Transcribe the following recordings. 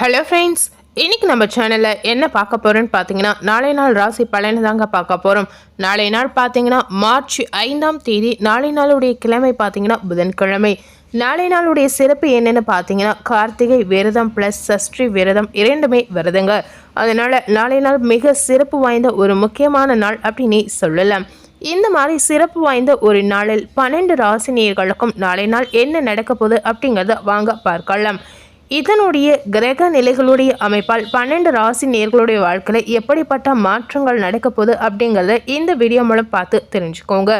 Hello friends இன்றைக்கி நம்ம சேனலில் என்ன பார்க்க போகிறோன்னு பார்த்தீங்கன்னா நாளை நாள் ராசி பலனை தாங்க பார்க்க போகிறோம் நாளை நாள் பார்த்தீங்கன்னா மார்ச் ஐந்தாம் தேதி நாளை நாளுடைய கிழமை பார்த்தீங்கன்னா புதன்கிழமை. நாளை நாளுடைய சிறப்பு என்னென்னு பார்த்தீங்கன்னா கார்த்திகை விரதம் ப்ளஸ் சஷ்டி விரதம் இரண்டுமே விரதங்க. அதனால் நாளை நாள் மிக சிறப்பு வாய்ந்த ஒரு முக்கியமான நாள் அப்படின்னு சொல்லலாம். இந்த மாதிரி சிறப்பு வாய்ந்த ஒரு நாளில் பன்னெண்டு ராசினியர்களுக்கும் நாளை நாள் என்ன நடக்க போகுது அப்படிங்கிறத வாங்க பார்க்கலாம். இதனுடைய கிரக நிலைகளுடைய அமைப்பால் பன்னெண்டு ராசி நேர்களுடைய வாழ்க்கையில் எப்படிப்பட்ட மாற்றங்கள் நடக்க போகுது அப்படிங்கிறத இந்த வீடியோ மூலம் பார்த்து தெரிஞ்சுக்கோங்க.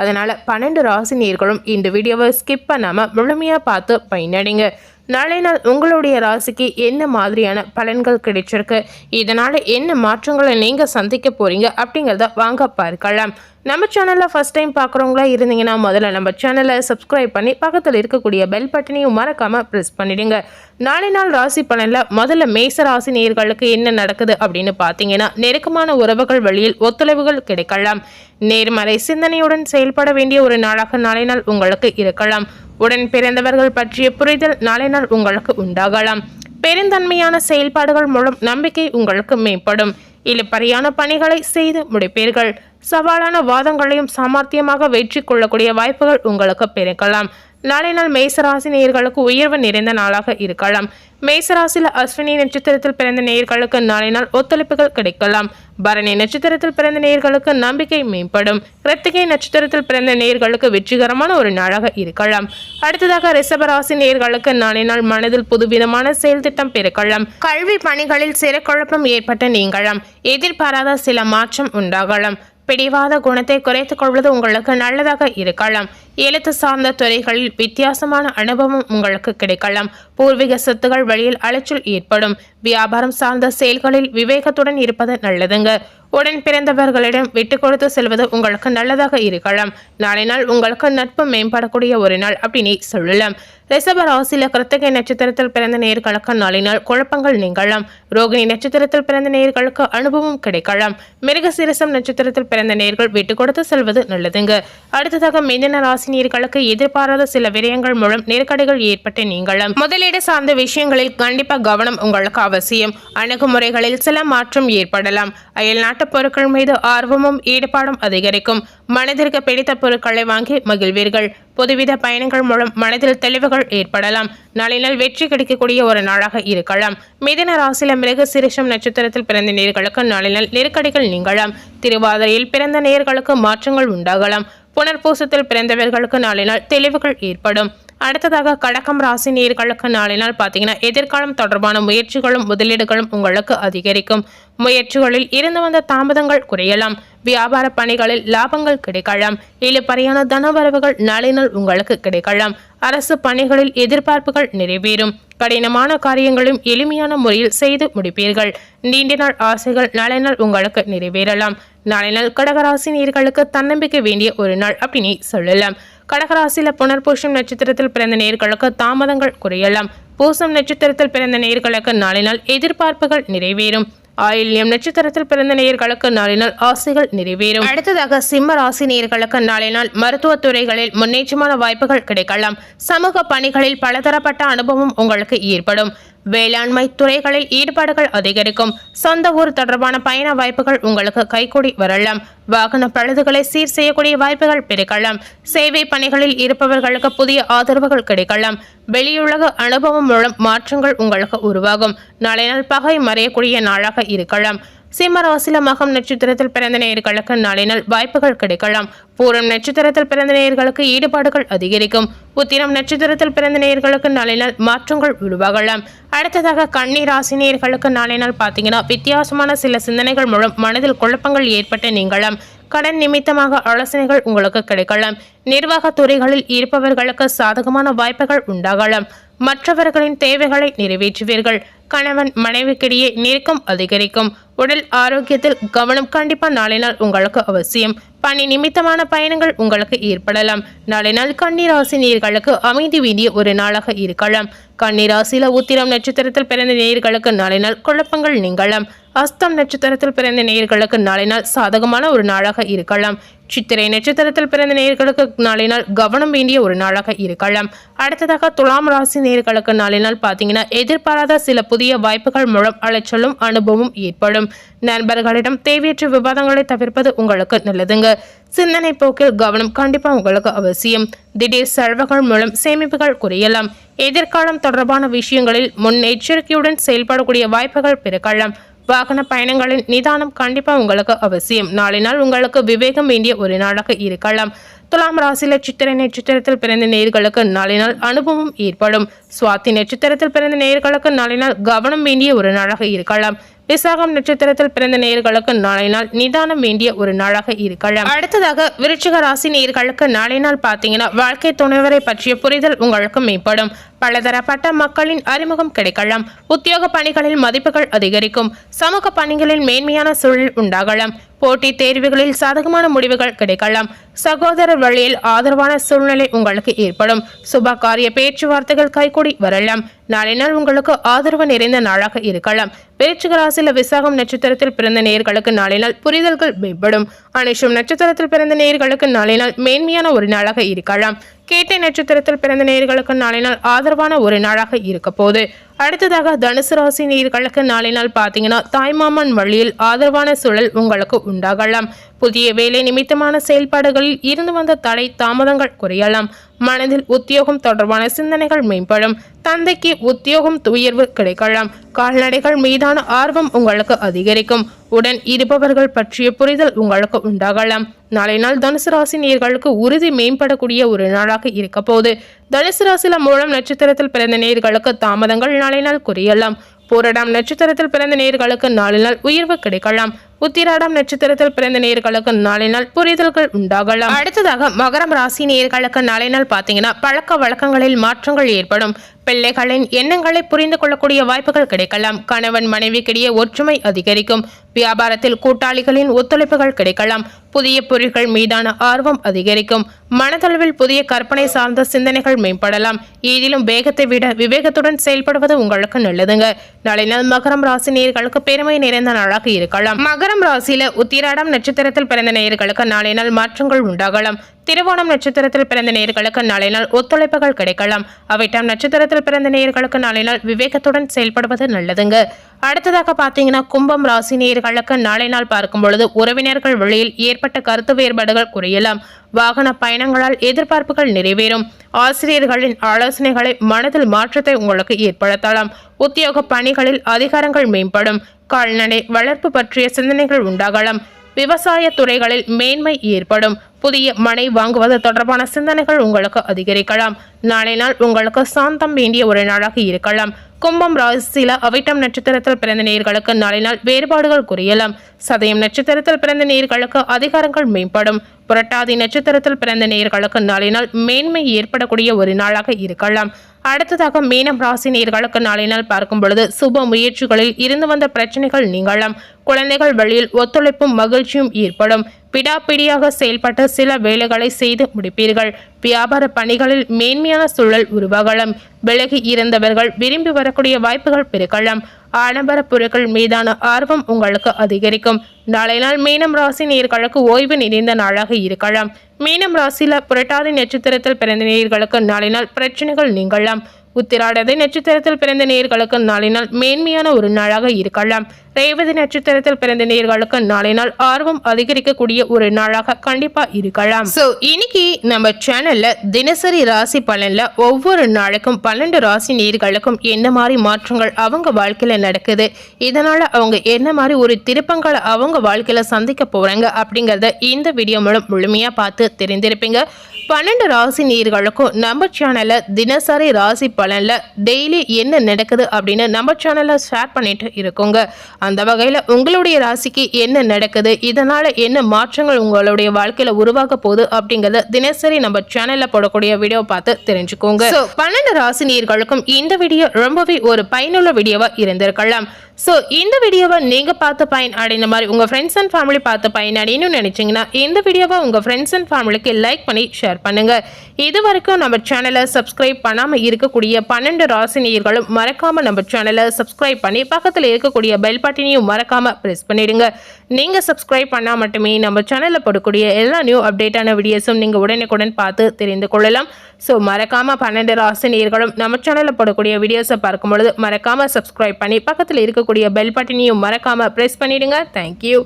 அதனால் பன்னெண்டு ராசி நேர்களும் இந்த வீடியோவை ஸ்கிப் பண்ணாமல் முழுமையாக பார்த்து பயனடைங்க. நாளை நாள் உங்களுடைய ராசிக்கு என்ன மாதிரியான பலன்கள் கிடைச்சிருக்கு? இதனால் என்ன மாற்றங்களை நீங்கள் சந்திக்க போகிறீங்க அப்படிங்கிறத வாங்க பார்க்கலாம். நம்ம சேனலில் ஃபஸ்ட் டைம் பார்க்குறவங்களா இருந்தீங்கன்னா முதல்ல நம்ம சேனலை சப்ஸ்கிரைப் பண்ணி பக்கத்தில் இருக்கக்கூடிய பெல் பட்டனையும் மறக்காமல் ப்ரெஸ் பண்ணிடுங்க. நாளை நாள் ராசி பலனில் முதல்ல மேச ராசி நேர்களுக்கு என்ன நடக்குது அப்படின்னு பார்த்தீங்கன்னா நெருக்கமான உறவுகள் வழியில் ஒத்துழைவுகள் கிடைக்கலாம். நேர்மறை சிந்தனையுடன் செயல்பட வேண்டிய ஒரு நாளாக நாளை நாள் உங்களுக்கு இருக்கலாம். உடன் பிறந்தவர்கள் பற்றிய புரிதல் நாளை நாள் உங்களுக்கு உண்டாகலாம். பெருந்தன்மையான செயல்பாடுகள் மூலம் நம்பிக்கை உங்களுக்கு மேம்படும். இழுப்பறியான பணிகளை செய்து முடிப்பீர்கள். சவாலான வாதங்களையும் சாமர்த்தியமாக வெற்றி கொள்ளக்கூடிய வாய்ப்புகள் உங்களுக்கு பிறக்கலாம் நாளை நாள் மேசராசி நேயர்களுக்கு உயர்வு நிறைந்த நாளாக இருக்கலாம். மேசராசியில் அஸ்வினி நட்சத்திரத்தில் பிறந்த நேயர்களுக்கு நாளை நாள் ஒத்துழைப்புகள் கிடைக்கலாம். பரணி நட்சத்திரத்தில் பிறந்த நேயர்களுக்கு நம்பிக்கை மேம்படும். கிருத்திகை நட்சத்திரத்தில் பிறந்த நேயர்களுக்கு வெற்றிகரமான ஒரு நாளாக இருக்கலாம். அடுத்ததாக ரிஷபராசி நேயர்களுக்கு நாளை நாள் மனதில் புதுவிதமான செயல் திட்டம் பெருக்கலாம். கல்வி பணிகளில் சிறு குழப்பம் ஏற்பட்டு நீங்களாம் எதிர்பாராத சில மாற்றம் உண்டாகலாம். பிடிவாத குணத்தை குறைத்துக் கொள்வது உங்களுக்கு நல்லதாக இருக்கலாம். எழுத்து சார்ந்த துறைகளில் வித்தியாசமான அனுபவம் உங்களுக்கு கிடைக்கலாம். பூர்வீக சொத்துகள் வழியில் அலைச்சல் ஏற்படும். வியாபாரம் சார்ந்த செயல்களில் விவேகத்துடன் இருப்பது நல்லதுங்க. உடன் பிறந்தவர்களிடம் விட்டு கொடுத்து செல்வது உங்களுக்கு நல்லதாக இருக்கலாம். நாளை நாள் உங்களுக்கு நட்பு மேம்படக்கூடிய ஒரு நாள் அப்படின்னு சொல்லலாம். ரிசப ராசியில கிருத்திகை நட்சத்திரத்தில் பிறந்த நேர்களுக்கு நாளை நாள் குழப்பங்கள் நீங்கலாம். ரோகிணி நட்சத்திரத்தில் பிறந்த நேர்களுக்கு அனுபவம் கிடைக்கலாம். மிருகசிரசம் நட்சத்திரத்தில் பிறந்த நேர்கள் விட்டு கொடுத்து செல்வது நல்லதுங்க. அடுத்ததாக மிதன ராசினியர்களுக்கு எதிர்பாராத சில விரயங்கள் மூலம் நெருக்கடிகள் ஏற்பட்டு நீங்களும். முதலீடு சார்ந்த விஷயங்களில் கண்டிப்பா கவனம் உங்களுக்கு அவசியம். அணுகுமுறைகளில் சில மாற்றம் ஏற்படலாம். அயல் நாட்டு பொருட்கள் மீது ஆர்வமும் ஈடுபாடும் அதிகரிக்கும். மனதிற்கு பிடித்த பொருட்களை வாங்கி மகிழ்வீர்கள். புதுவித பயணங்கள் மூலம் மனதில் தெளிவுகள் ஏற்படலாம். நாளினால் வெற்றி கிடைக்கக்கூடிய ஒரு நாளாக இருக்கலாம். மிதன ராசியில மிருக சிரிஷம் நட்சத்திரத்தில் பிறந்த நேர்களுக்கு நாளினால் நெருக்கடிகள் நீங்களாம் திருவாதிரையில் பிறந்த நேர்களுக்கு மாற்றங்கள் உண்டாகலாம். புனர்பூசத்தில் பிறந்தவர்களுக்கு நாளினால் தெளிவுகள் ஏற்படும். அடுத்ததாக கடகம் ராசி நேர்களுக்கு நாளை நாள் பார்த்தீங்கன்னா எதிர்காலம் தொடர்பான முயற்சிகளும் முதலீடுகளும் உங்களுக்கு அதிகரிக்கும். முயற்சிகளில் இருந்து வந்த தாமதங்கள் குறையலாம். வியாபார பணிகளில் லாபங்கள் கிடைக்கலாம். இழுப்பறையான தனவரவுகள் நாளினால் உங்களுக்கு கிடைக்கலாம். அரசு பணிகளில் எதிர்பார்ப்புகள் நிறைவேறும். கடினமான காரியங்களும் எளிமையான முறையில் செய்து முடிப்பீர்கள். நீண்ட நாள் ஆசைகள் நாளினால் உங்களுக்கு நிறைவேறலாம். நாளை நாள் கடகராசி நேர்களுக்கு தன்னம்பிக்கை வேண்டிய ஒரு நாள் அப்படின்னு சொல்லலாம். கடகராசியில புனர்பூஷம் நட்சத்திரத்தில் பிறந்த நேர்களுக்கு தாமதங்கள் குறையலாம். பூசம் நட்சத்திரத்தில் பிறந்த நேர்களுக்கு நாளை நாள் எதிர்பார்ப்புகள் நிறைவேறும். ஆயில்யம் நட்சத்திரத்தில் பிறந்த நேயர்களுக்கு நாளை நாள் ஆசைகள் நிறைவேறும். அடுத்ததாக சிம்ம ராசி நேயர்களுக்கு நாளை நாள் மருத்துவ துறைகளில் முன்னேற்றமான வாய்ப்புகள் கிடைக்கலாம். சமூக பணிகளில் பலதரப்பட்ட அனுபவம் உங்களுக்கு ஏற்படும். வேளாண்மை துறைகளில் ஈடுபாடுகள் அதிகரிக்கும். சொந்த ஊர் தொடர்பான பயண வாய்ப்புகள் உங்களுக்கு கைகூடி வரலாம். வாகன பழுதுகளை சீர் செய்யக்கூடிய வாய்ப்புகள் பெருக்கலாம். சேவை பணிகளில் இருப்பவர்களுக்கு புதிய ஆதரவுகள் கிடைக்கலாம். வெளியுலக அனுபவம் மூலம் மாற்றங்கள் உங்களுக்கு உருவாகும். நாளை நாள் பகை மறையக்கூடிய நாளாக இருக்கலாம். சிம்மராசில மகம் நட்சத்திரத்தில் பிறந்த நேயர்களுக்கு நாளினால் வாய்ப்புகள் கிடைக்கலாம். பூரம் நட்சத்திரத்தில் பிறந்த நேயர்களுக்கு ஈடுபாடுகள் அதிகரிக்கும். உத்திரம் நட்சத்திரத்தில் பிறந்த நேயர்களுக்கு நாளினால் மாற்றங்கள் உருவாகலாம். அடுத்ததாக கண்ணீர் ராசி நேயர்களுக்கு நாளினால் பார்த்தீங்கன்னா வித்தியாசமான சில சிந்தனைகள் மூலம் மனதில் குழப்பங்கள் ஏற்பட்டு நீங்களாம் கடன் நிமித்தமாக ஆலோசனைகள் உங்களுக்கு கிடைக்கலாம். நிர்வாகத் துறைகளில் இருப்பவர்களுக்கு சாதகமான வாய்ப்புகள் உண்டாகலாம். மற்றவர்களின் தேவைகளை நிறைவேற்றுவீர்கள். கணவன் மனைவிக்கிடையே நெருக்கம் அதிகரிக்கும். உடல் ஆரோக்கியத்தில் கவனம் கண்டிப்பாக நாளை நாள் உங்களுக்கு அவசியம். பணி நிமித்தமான பயணங்கள் உங்களுக்கு ஏற்படலாம். நாளை நாள் கன்னிராசி நீர்களுக்கு அமைதி வேண்டிய ஒரு நாளாக இருக்கலாம். கன்னிராசியில உத்திரம் நட்சத்திரத்தில் பிறந்த நேர்களுக்கு நாளை நாள் குழப்பங்கள் நீங்கலாம். அஸ்தம் நட்சத்திரத்தில் பிறந்த நேர்களுக்கு நாளை நாள் சாதகமான ஒரு நாளாக இருக்கலாம். சித்திரை நட்சத்திரத்தில் பிறந்த நேர்களுக்கு நாளை நாள் கவனம் வேண்டிய ஒரு நாளாக இருக்கலாம். அடுத்ததாக துலாம் ராசி நேர்களுக்கு நாளை நாள் பார்த்தீங்கன்னா எதிர்பாராத சில புதிய வாய்ப்புகள் மூலம் அலைச்சலும் அனுபவம் ஏற்படும். நண்பர்களிடம் தேவையற்ற விவாதங்களை தவிர்ப்பது உங்களுக்கு நல்லதுங்க. சிந்தனை போக்கில் கவனம் கண்டிப்பாக உங்களுக்கு அவசியம். திடீர் செலவுகள் மூலம் சேமிப்புகள் குறையலாம். எதிர்காலம் தொடர்பான விஷயங்களில் முன்னெச்சரிக்கையுடன் செயல்படக்கூடிய வாய்ப்புகள் பிறக்கலாம் வாகன பயணங்களின் நிதானம் கண்டிப்பாக உங்களுக்கு அவசியம். நாளை நாள் உங்களுக்கு விவேகம் வேண்டிய ஒரு நாளாக இருக்கலாம். துலாம் ராசியில சித்திரை நட்சத்திரத்தில் பிறந்த நேர்களுக்கு நாளை நாள் அனுபவம் ஏற்படும். சுவாத்தி நட்சத்திரத்தில் பிறந்த நேர்களுக்கு நாளை நாள் கவனம் வேண்டிய ஒரு நாளாக இருக்கலாம். விசாகம் நட்சத்திரத்தில் பிறந்த நேர்களுக்கு நாளை நாள் நிதானம் வேண்டிய ஒரு நாளாக இருக்கலாம் அடுத்ததாக விருச்சிக ராசி நேர்களுக்கு நாளை நாள் பார்த்தீங்கன்னா வாழ்க்கை துணைவரை பற்றிய புரிதல் உங்களுக்கு மேம்படும். பலதரப்பட்ட மக்களின் அறிமுகம் கிடைக்கலாம். உத்தியோக பணிகளில் மதிப்புகள் அதிகரிக்கும். சமூக பணிகளில் மேன்மையான சூழல் உண்டாகலாம். போட்டி தேர்வுகளில் சாதகமான முடிவுகள் கிடைக்கலாம். சகோதரர் வழியில் ஆதரவான சூழ்நிலை உங்களுக்கு ஏற்படும். சுப காரிய பேச்சுவார்த்தைகள் கைகூடி வரலாம். நாளை நாள் உங்களுக்கு ஆதரவு நிறைந்த நாளாக இருக்கலாம். விருச்சிக ராசியில விசாகம் நட்சத்திரத்தில் பிறந்த நேர்களுக்கு நாளை நாள் புரிதல்கள் மேம்படும். அனுஷம் நட்சத்திரத்தில் பிறந்த நேர்களுக்கு நாளை நாள் மேன்மையான ஒரு நாளாக இருக்கலாம். கேட்டை நட்சத்திரத்தில் பிறந்த நேர்களுக்கு நாளை நாள் ஆதரவான ஒரு நாளாக இருக்க போது அடுத்ததாக தனுசு ராசி நீர்களுக்கு நாளை நாள் பார்த்தீங்கன்னா தாய்மாமன் வழியில் ஆதரவான சூழல் உங்களுக்கு உண்டாகலாம். புதிய வேலை நிமித்தமான செயல்பாடுகளில் இருந்து வந்த தடை தாமதங்கள் குறையலாம். மனதில் உத்தியோகம் தொடர்பான சிந்தனைகள் மேம்படும். தந்தைக்கு உத்தியோகம் துயர்வு கிடைக்கலாம். கால்நடைகள் மீதான ஆர்வம் உங்களுக்கு அதிகரிக்கும். உடன் இருப்பவர்கள் பற்றிய புரிதல் உங்களுக்கு உண்டாகலாம். நாளை நாள் தனுசு ராசி நேர்களுக்கு உறுதி மேம்படக்கூடிய ஒரு நாளாக இருக்க போது தனுசு ராசில மூலம் நட்சத்திரத்தில் பிறந்த நேர்களுக்கு தாமதங்கள் நாளை நாள் குறையலாம். பூரடாம் நட்சத்திரத்தில் பிறந்த நேர்களுக்கு நாளை நாள் உயர்வு கிடைக்கலாம். உத்திராடம் நட்சத்திரத்தில் பிறந்த நேர்களுக்கு நாளை நாள் புரிதல்கள் உண்டாகலாம். அடுத்ததாக மகரம் ராசி நேர்களுக்கு நாளை நாள் பார்த்தீங்கன்னா பழக்க வழக்கங்களில் மாற்றங்கள் ஏற்படும். பிள்ளைகளின் எண்ணங்களை புரிந்து கொள்ளக்கூடிய வாய்ப்புகள் கிடைக்கலாம். கணவன் மனைவிக்கிடையே ஒற்றுமை அதிகரிக்கும். வியாபாரத்தில் கூட்டாளிகளின் ஒத்துழைப்புகள் கிடைக்கலாம். புதிய பொருட்கள் மீதான ஆர்வம் அதிகரிக்கும். மனதளவில் புதிய கற்பனை சார்ந்த சிந்தனைகள் மேம்படலாம். ஏதிலும் வேகத்தை விட விவேகத்துடன் செயல்படுவது உங்களுக்கு நல்லதுங்க. நாளை நாள் மகரம் ராசி நேர்களுக்கு பெருமை நிறைந்த நாளாக இருக்கலாம். மகரம் ராசியில உத்திராடம் நட்சத்திரத்தில் பிறந்த நேயர்களுக்கு நாளை நாள் மாற்றங்கள் உண்டாகலாம். திருவோணம் நட்சத்திரத்தில் பிறந்த நேயர்களுக்கு நாளை நாள் ஒத்துழைப்புகள் கிடைக்கலாம். அவைட்டாம் நட்சத்திரத்தில் பிறந்த நேர்களுக்கு நாளை நாள் விவேகத்துடன் செயல்படுவது நல்லதுங்க. அடுத்ததாக பார்த்தீங்கன்னா கும்பம் ராசி நேர்களுக்கு நாளை நாள் பார்க்கும் பொழுது உறவினர்கள் வழியில் ஏற்பட்ட கருத்து வேறுபாடுகள் குறையலாம். வாகன பயணங்களால் எதிர்பார்ப்புகள் நிறைவேறும். ஆசிரியர்களின் ஆலோசனைகளை மனதில் மாற்றத்தை உங்களுக்கு ஏற்படுத்தலாம். உத்தியோக பணிகளில் அதிகாரங்கள் மேம்படும். கால்நடை வளர்ப்பு பற்றிய சிந்தனைகள் உண்டாகலாம். விவசாய துறைகளில் மேன்மை ஏற்படும். புதிய மனை வாங்குவது தொடர்பான சிந்தனைகள் உங்களுக்கு அதிகரிக்கலாம். நாளை நாள் உங்களுக்கு சாந்தம் வேண்டிய ஒரு நாளாக இருக்கலாம். கும்பம் ராசியில அவிட்டம் நட்சத்திரத்தில் பிறந்த நேர்களுக்கு நாளை நாள் வேறுபாடுகள் குறையலாம். சதயம் நட்சத்திரத்தில் பிறந்த நேர்களுக்கு அதிகாரங்கள் மேம்படும். புரட்டாதி நட்சத்திரத்தில் பிறந்த நேர்களுக்கு நாளை நாள் மேன்மை ஏற்படக்கூடிய ஒரு நாளாக இருக்கலாம். அடுத்ததாக மீனம் ராசி நேர்களுக்கு நாளை நாள் பார்க்கும் பொழுது சுப முயற்சிகளில் இருந்து வந்த பிரச்சனைகள் நீங்களாம் குழந்தைகள் வழியில் ஒத்துழைப்பும் மகிழ்ச்சியும் ஏற்படும். பிடாப்பிடியாக செயல்பட்ட சில வேலைகளை செய்து முடிப்பீர்கள். வியாபார பணிகளில் மேன்மையான சூழல் உருவாகலாம். விலகி இருந்தவர்கள் விரும்பி வரக்கூடிய வாய்ப்புகள் பெருகலாம் ஆடம்பர பொருட்கள் மீதான ஆர்வம் உங்களுக்கு அதிகரிக்கும். நாளை நாள் மீனம் ராசி நேர்களுக்கு ஓய்வு நிறைந்த நாளாக இருக்கலாம். மீனம் ராசியில புரட்டாதி நட்சத்திரத்தில் பிறந்த நேர்களுக்கு நாளை நாள் பிரச்சனைகள் நீங்கலாம். உத்திராடதை நட்சத்திரத்தில் பிறந்த நேர்களுக்கு நாளினால் மேன்மையான ஒரு நாளாக இருக்கலாம். ரேவதி நட்சத்திரத்தில் பிறந்த நேர்களுக்கு நாளை நாள் ஆர்வம் அதிகரிக்கக்கூடிய ஒரு நாளாக கண்டிப்பா இருக்கலாம். ஸோ இன்னைக்கு நம்ம சேனல்ல தினசரி ராசி பலன்ல ஒவ்வொரு நாளுக்கும் பன்னெண்டு ராசி நேர்களுக்கும் என்ன மாதிரி மாற்றங்கள் அவங்க வாழ்க்கையில நடக்குது இதனால அவங்க என்ன மாதிரி ஒரு திருப்பங்களை அவங்க வாழ்க்கையில சந்திக்க போறாங்க அப்படிங்கறத இந்த வீடியோ மூலம் முழுமையா பார்த்து தெரிந்திருப்பீங்க. பன்னெண்டு ராசி நீர்களுக்கும் நம்ம சேனல்ல தினசரி ராசி பலன்ல டெய்லி என்ன நடக்குது அப்படின்னு நம்ம சேனல்ல ஷேர் பண்ணிட்டு இருக்கோங்க. அந்த வகையில் உங்களுடைய ராசிக்கு என்ன நடக்குது? இதனால் என்ன மாற்றங்கள் உங்களுடைய வாழ்க்கையில் உருவாக போகுது அப்படிங்கிறத தினசரி நம்ம சேனலில் போடக்கூடிய வீடியோ பார்த்து தெரிஞ்சுக்கோங்க. ஸோ பன்னெண்டு ராசி நேர்களுக்கும் இந்த வீடியோ ரொம்பவே ஒரு பயனுள்ள வீடியோவாக இருந்திருக்கலாம். ஸோ இந்த வீடியோவை நீங்கள் பார்த்து பயன் அடைந்த மாதிரி உங்கள் ஃப்ரெண்ட்ஸ் அண்ட் ஃபேமிலி பார்த்து பயன் அடையணும்னு நினச்சிங்கன்னா இந்த வீடியோவை உங்கள் ஃப்ரெண்ட்ஸ் அண்ட் ஃபேமிலிக்கு லைக் பண்ணி ஷேர் பண்ணுங்கள் இது வரைக்கும் நம்ம சேனலை சப்ஸ்கிரைப் பண்ணாமல் இருக்கக்கூடிய பன்னெண்டு ராசினியர்களும் மறக்காமல் நம்ம சேனலை சப்ஸ்கிரைப் பண்ணி பக்கத்தில் இருக்கக்கூடிய பெல் பட்டினையும் மறக்காமல் ப்ரெஸ் பண்ணிடுங்க. நீங்கள் சப்ஸ்கிரைப் பண்ணால் மட்டுமே நம்ம சேனலில் போடக்கூடிய எல்லா நியூ அப்டேட்டான வீடியோஸும் நீங்கள் உடனுக்குடன் பார்த்து தெரிந்து கொள்ளலாம். ஸோ மறக்காமல் பன்னெண்டு ராசினியர்களும் நம்ம சேனலில் போடக்கூடிய வீடியோஸை பார்க்கும் பொழுது மறக்காமல் சப்ஸ்கிரைப் பண்ணி பக்கத்தில் இருக்கக்கூடிய பெல் பட்டனையும் மறக்காமல் ப்ரெஸ் பண்ணிவிடுங்க தேங்க்யூ